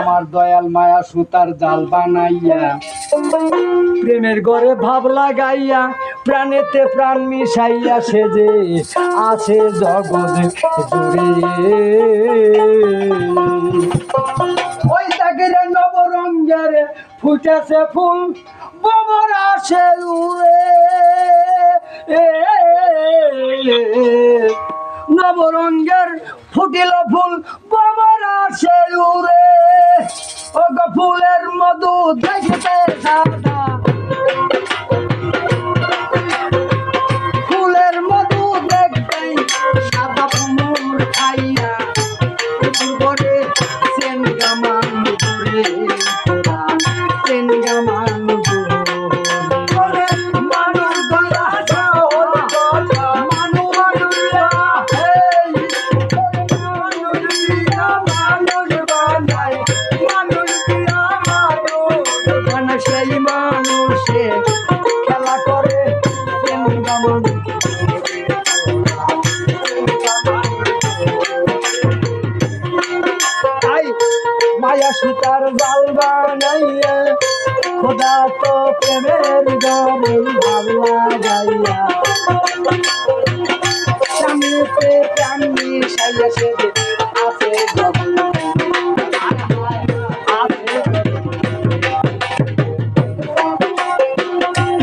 আমার দয়াল মায়া সুতার জাল বানাইয়া। প্রেমের ঘরে ভাব লাগাইয়া, প্রাণেতে প্রাণ মিশাইয়া যে আছে জগৎ জুড়ে। ওই তাকে নবরঙ্গের ফুটেছে ফুল, বমর আসে উড়ে। নবরঙ্গের ফুটিল ফুল, বমর আসে উড়ে। ও ফুলের মধু দেখতে সাদা লাগাইয়া স্বামীতে প্রাণ মিশাইয়া সে যে আছে জগৎ। আছে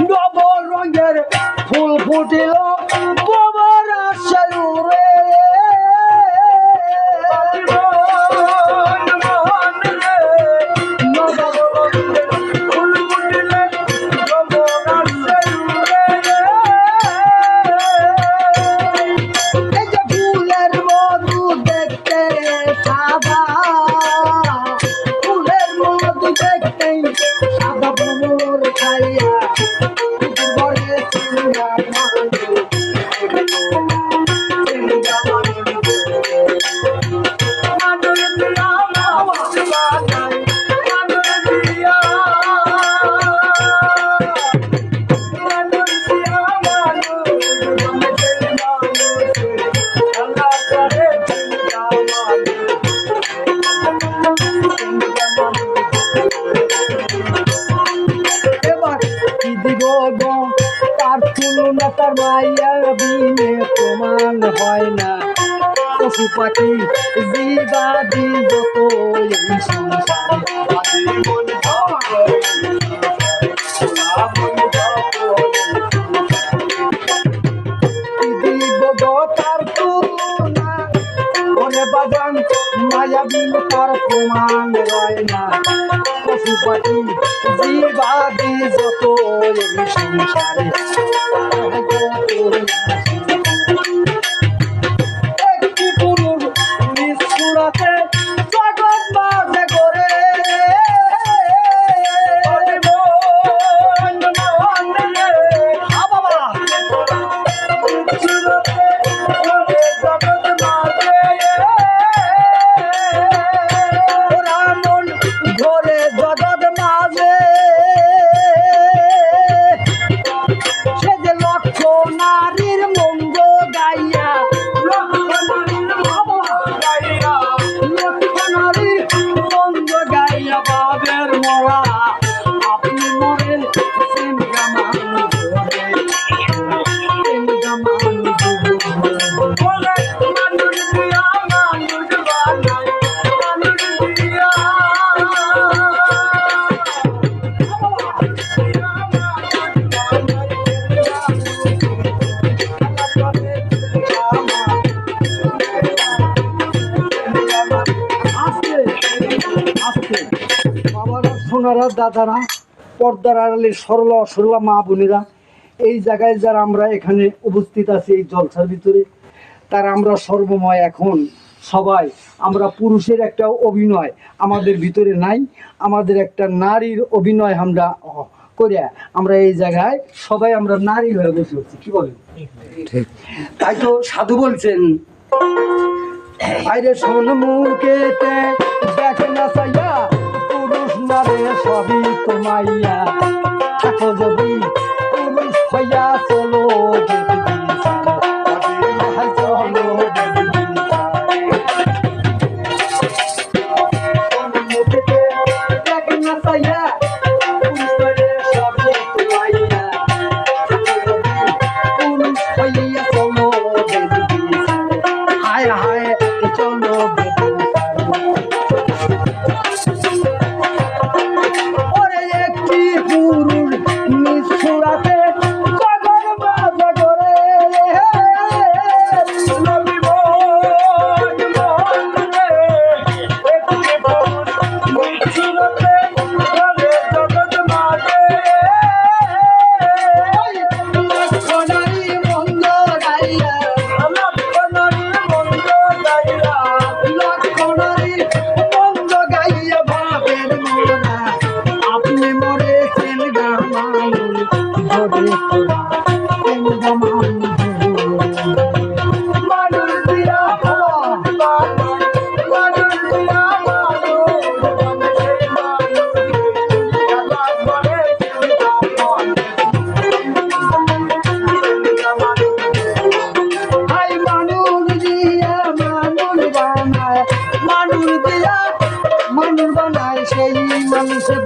নব রঙের ফুল ফুটিল বিনে প্রমাণ হয় না। পশু জীবাদি যত গো তার প্রমাণ হয় না। পাখি জীবাদি যত সংসারে সোনারা দাদারা পর্দার আড়ালে সরলা অসরলা মা বোনেরা। এই জায়গায় যারা আমরা এখানে উপস্থিত আছি এই জলসার ভিতরে তার আমরা সর্বময় এখন। সবাই আমরা পুরুষের একটা অভিনয় আমাদের ভিতরে নাই আমাদের একটা নারীর অভিনয় আমরা করিয়া আমরা এই জায়গায় সবাই আমরা নারী হয়ে বসে আছি। কি বলেন? তাই তো সাধু বলছেন আইরে শোন মুখেতে নারে সবই তোমাইয়া থাকো Rasa. Pra você